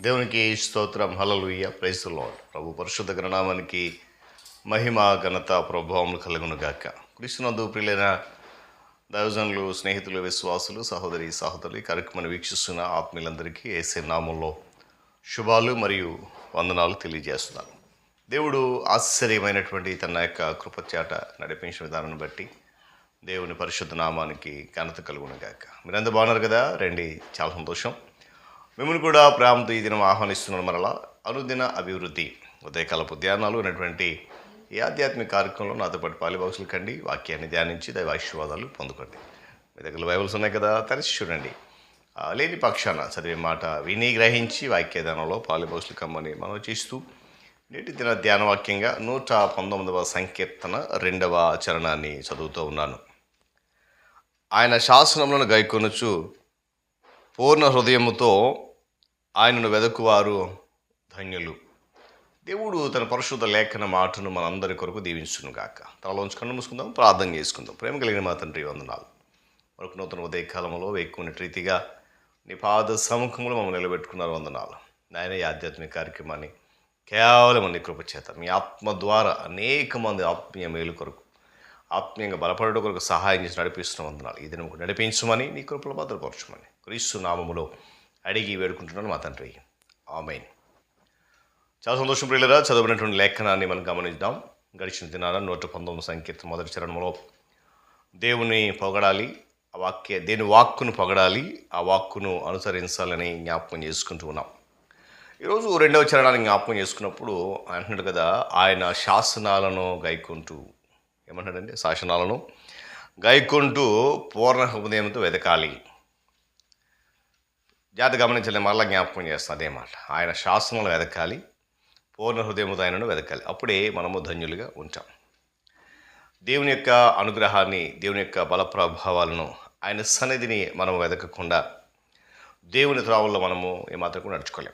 దేవునికి స్తోత్రం. హలలుయ్య ప్రైస్తులో ప్రభు పరిశుద్ధ గణనామానికి మహిమ ఘనత ప్రభావం కలుగును గాక. కృష్ణందు ప్రియులైన దైవజనులు స్నేహితులు విశ్వాసులు సహోదరి సహోదరులు ఈ కార్యక్రమాన్ని వీక్షిస్తున్న ఆత్మీయులందరికీ ఏసే నామంలో శుభాలు మరియు వందనాలు తెలియజేస్తున్నాను. దేవుడు ఆశ్చర్యమైనటువంటి తన యొక్క కృపచేట నడిపించిన విధానాన్ని బట్టి దేవుని పరిశుద్ధ నామానికి ఘనత కలుగును గాక. మీరందరూ బాగున్నారు కదా? రండి చాలా సంతోషం. మిమ్మల్ని కూడా ప్రేమతో ఈ దినం ఆహ్వానిస్తున్నాను మరలా. అనుదిన అభివృద్ధి ఉదయకాలపు ధ్యానాలు అనేటువంటి ఈ ఆధ్యాత్మిక కార్యక్రమంలో నాతో పాటు పాలిబాక్సులు కండి. వాక్యాన్ని ధ్యానించి దైవ ఆశీర్వాదాలు పొందుకోండి. మీ దగ్గర బైబుల్స్ ఉన్నాయి కదా తెరిచి చూడండి. లేని పక్షాన చదివే మాట విని గ్రహించి వాక్యదానంలో పాలిబాక్సులు కమ్మని మనం చేస్తూ నేటి దిన ధ్యాన వాక్యంగా నూట పంతొమ్మిదవ సంకీర్తన రెండవ చరణాన్ని చదువుతూ ఉన్నాను. ఆయన శాసనములను గైకొనుచు పూర్ణ హృదయముతో ఆయనను వెదకువారు ధన్యులు. దేవుడు తన పరిశుద్ధ లేఖన మాటను మనందరి కొరకు దీవించును గాక తలలోంచి కన్ను మూసుకుందాం ప్రార్థన చేసుకుందాం. ప్రేమ కలిగిన మా తండ్రి వందనాలు. మరొక నూతన ఉదయకాలంలో ఎక్కువ రీతిగా నీ పాద సముఖంలో మమ్మల్ని నిలబెట్టుకున్నారు వందనాలు. నాయన ఈ ఆధ్యాత్మిక కార్యక్రమాన్ని కేవలం నీ కృపచేత మీ ఆత్మ ద్వారా అనేక మంది ఆత్మీయ మేలు కొరకు ఆత్మీయంగా బలపడడం కొరకు సహాయం చేసి నడిపిస్తున్న వందనాలు. ఈ దినం నడిపించమని నీ కృపలో భద్రపరచమని. క్రీస్తు నామములో అడిగి వేడుకుంటున్నాను మా తండ్రి. ఆమెన్. చాలా సంతోషం ప్రియులరా చదివినటువంటి లేఖనాన్ని మనం గమనిద్దాం. గడిచిన దినాన నూట పంతొమ్మిది సంకీర్తన మొదటి చరణంలో దేవుని పొగడాలి ఆ వాక్య దేని వాక్కును పొగడాలి ఆ వాక్కును అనుసరించాలని జ్ఞాపకం చేసుకుంటూ ఉన్నాం. ఈరోజు రెండవ చరణాన్ని జ్ఞాపకం చేసుకున్నప్పుడు అంటున్నాడు కదా ఆయన శాసనాలను గైకుంటూ ఏమంటాడంటే శాసనాలను గైకుంటూ పూర్ణ హృదయంతో వెతకాలి జాతి గమనించలే మరలా జ్ఞాపకం చేస్తాను అదే మాట. ఆయన శాసనాలు వెతకాలి పూర్ణ హృదయముతో ఆయనను వెతకాలి అప్పుడే మనము ధన్యులుగా ఉంటాం. దేవుని యొక్క అనుగ్రహాన్ని దేవుని యొక్క బల ప్రభావాలను ఆయన సన్నిధిని మనం వెతకకుండా దేవుని త్రావుల్లో మనము ఏమాత్రం కూడా నడుచుకోలేం.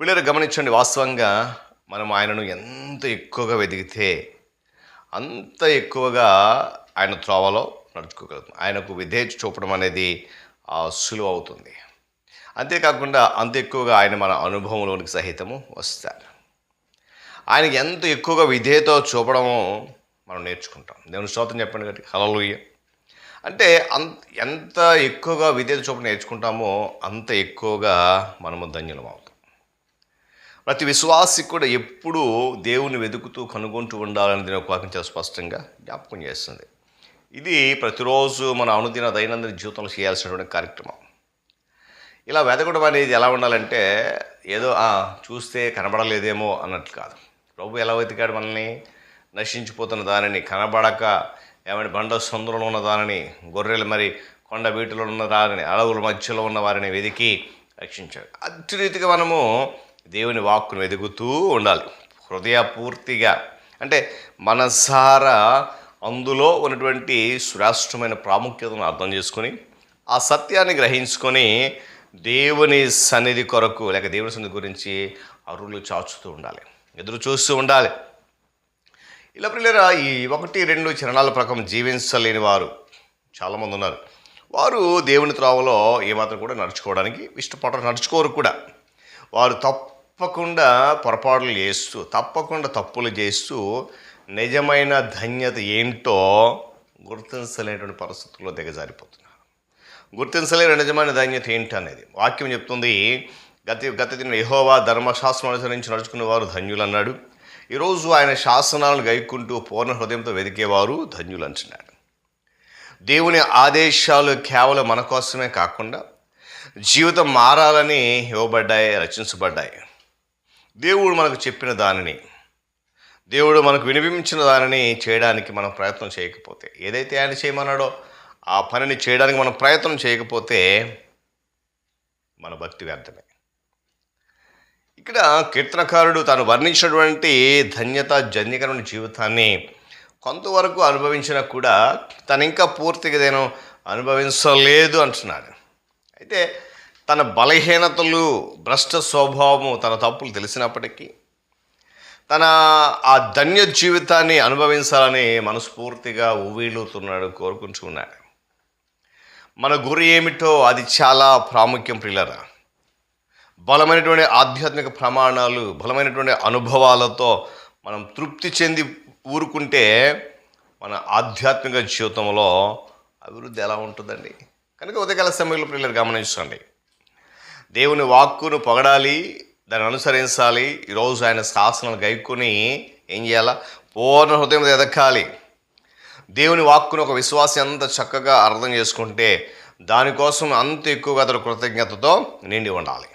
పిల్లలు గమనించండి వాస్తవంగా మనం ఆయనను ఎంత ఎక్కువగా వెతికితే అంత ఎక్కువగా ఆయన త్రోవలో నడుచుకోగలుగుతాం. ఆయనకు విధేయత చూపడం అనేది సులువు అవుతుంది అంతేకాకుండా అంత ఎక్కువగా ఆయన మన అనుభవంలోనికి సహితము వస్తారు ఆయనకి ఎంత ఎక్కువగా విధేయత చూపడమో మనం నేర్చుకుంటాం. దేవుని స్తోత్రం చెప్పండి కాబట్టి హలలుయ్య అంటే అంత ఎంత ఎక్కువగా విధేయత చూపడం నేర్చుకుంటామో అంత ఎక్కువగా మనము ధన్యులం అవుతాం. ప్రతి విశ్వాసి కూడా ఎప్పుడూ దేవుని వెతుకుతూ కనుగొంటూ ఉండాలని దీని ఒక వాక్యం చాలా స్పష్టంగా జ్ఞాపకం చేస్తుంది. ఇది ప్రతిరోజు మన అనుదిన దైనందిన జీవితంలో చేయాల్సినటువంటి కార్యక్రమం. ఇలా వెతకడం అనేది ఎలా ఉండాలంటే ఏదో చూస్తే కనబడలేదేమో అన్నట్లు కాదు. ప్రభు ఎలా వెతికాడు మనల్ని? నశించిపోతున్న దానిని కనబడక ఏమైనా బండ సందులో ఉన్న దానిని గొర్రెలు మరి కొండ వీటిలో ఉన్న దానిని అడవుల మధ్యలో ఉన్న వారిని వెతికి రక్షించాడు. అట్టి రీతిగా మనము దేవుని వాక్కును వెతుకుతూ ఉండాలి. హృదయపూర్తిగా. అంటే మనసారా అందులో ఉన్నటువంటి శ్రేష్టమైన ప్రాముఖ్యతను అర్థం చేసుకొని ఆ సత్యాన్ని గ్రహించుకొని దేవుని సన్నిధి కొరకు లేక దేవుని సన్నిధి గురించి అరులు చాచుతూ ఉండాలి. ఎదురు చూస్తూ ఉండాలి. ఇలా పిల్లరా ఈ ఒకటి రెండు చరణాల ప్రకారం జీవించలేని వారు చాలామంది ఉన్నారు. వారు దేవుని త్రోవలో ఏమాత్రం కూడా నడుచుకోవడానికి ఇష్టపడరు నడుచుకోరు కూడా. వారు తప్పకుండా పొరపాట్లు చేస్తూ తప్పకుండా తప్పులు చేస్తూ నిజమైన ధన్యత ఏంటో గుర్తించలేనటువంటి పరిస్థితుల్లో దిగజారిపోతున్నారు. గుర్తించలేని నిజమైన ధన్యత ఏంటి అనేది వాక్యం చెప్తుంది గత గత దిన యహోవా ధర్మశాస్త్రం అనుసరించి నడుచుకునే వారు ధన్యులు అన్నాడు ఈరోజు ఆయన శాసనాలను గైకుంటూ పూర్ణ హృదయంతో వెతికేవారు ధన్యులు అంటున్నాడు దేవుని ఆదేశాలు కేవలం మన కోసమే కాకుండా జీవితం మారాలని ఇవ్వబడ్డాయి రచించబడ్డాయి. దేవుడు మనకు చెప్పిన దానిని దేవుడు మనకు వినిపించిన దానిని చేయడానికి మనం ప్రయత్నం చేయకపోతే ఏదైతే ఆయన చేయమన్నాడో ఆ పనిని చేయడానికి మనం ప్రయత్నం చేయకపోతే మన భక్తి వ్యర్థమే. ఇక్కడ కీర్తనకారుడు తాను వర్ణించినటువంటి ధన్యత జన్యకరమైన జీవితాన్ని కొంతవరకు అనుభవించినా కూడా తను ఇంకా పూర్తిగా నేను అనుభవించలేదు అంటున్నాడు. అయితే తన బలహీనతలు భ్రష్ట స్వభావము తన తప్పులు తెలిసినప్పటికీ తన ఆ ధన్య జీవితాన్ని అనుభవించాలని మనస్ఫూర్తిగా ఉవ్విలుతున్నాడు కోరుకుంటున్నాడు మన గురి ఏమిటో అది చాలా ప్రాముఖ్యం ప్రియులరా. బలమైనటువంటి ఆధ్యాత్మిక ప్రమాణాలు బలమైనటువంటి అనుభవాలతో మనం తృప్తి చెంది ఊరుకుంటే మన ఆధ్యాత్మిక జీవితంలో అభివృద్ధి ఎలా ఉంటుందండి? కనుక ఉదయకాల సమయంలో పిల్లలు గమనించండి. దేవుని వాక్కును పొగడాలి దాన్ని అనుసరించాలి. ఈరోజు ఆయన శాసనాలు గైకొని ఏం చేయాలా? పూర్ణ హృదయం ఎదకాలి దేవుని వాక్కును ఒక విశ్వాసం ఎంత చక్కగా అర్థం చేసుకుంటే దానికోసం అంత ఎక్కువగా అతడు కృతజ్ఞతతో నిండి ఉండాలి.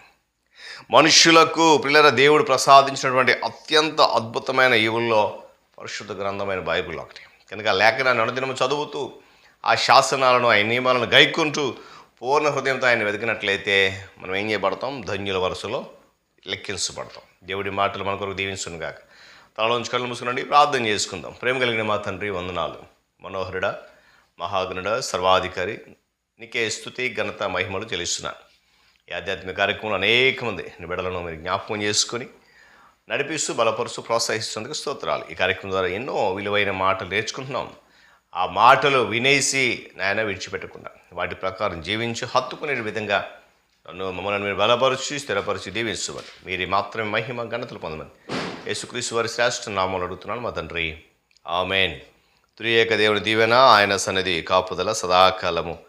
మనుష్యులకు పిల్లల దేవుడు ప్రసాదించినటువంటి అత్యంత అద్భుతమైన ఈవుల్లో పరిశుద్ధ గ్రంథమైన బైబిల్ ఒకటి. కనుక లేఖనాన్ని అనుదినము చదువుతూ ఆ శాసనాలను ఆ నియమాలను గైకుంటూ పూర్ణ హృదయంతో ఆయన వెతికినట్లయితే మనం ఏం చేయబడతాం? ధన్యుల వరుసలో లెక్కించబడతాం. దేవుడి మాటలు మన కొరకు దీవించును గాక తలలోంచి కళ్ళు మూసుకునండి ప్రార్థన చేసుకుందాం. ప్రేమ కలిగిన మా తండ్రి వందనాలు. మనోహరుడ మహాగణుడ సర్వాధికారి నీకే స్థుతి ఘనత మహిమలు చెల్లిస్తున్నాను ఈ ఆధ్యాత్మిక కార్యక్రమంలో అనేక మంది నిబిడలను మీరు జ్ఞాపకం చేసుకొని నడిపిస్తూ బలపరుస్తూ ప్రోత్సహిస్తున్నందుకు స్తోత్రాలు. ఈ కార్యక్రమం ద్వారా ఎన్నో విలువైన మాటలు నేర్చుకుంటున్నాం. ఆ మాటలు వినేసి నాయన విడిచిపెట్టకుండా వాటి ప్రకారం జీవించి హత్తుకునే విధంగా మమ్మల్ని మీరు బలపరిచి స్థిరపరిచి దీవించమని. మీరు మాత్రమే మహిమ ఘనతలు పొందమని. యేసుక్రీస్తు వారి శ్రేష్ఠ నామాలు అడుగుతున్నాను మా తండ్రి. ఆమెన్. త్రియేక దేవుని దీవెన ఆయన సన్నిధి కాపుదల సదాకాలము.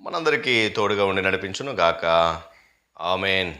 మనందరికీ తోడుగా ఉండి నడిపించును గాక ఆమెన్.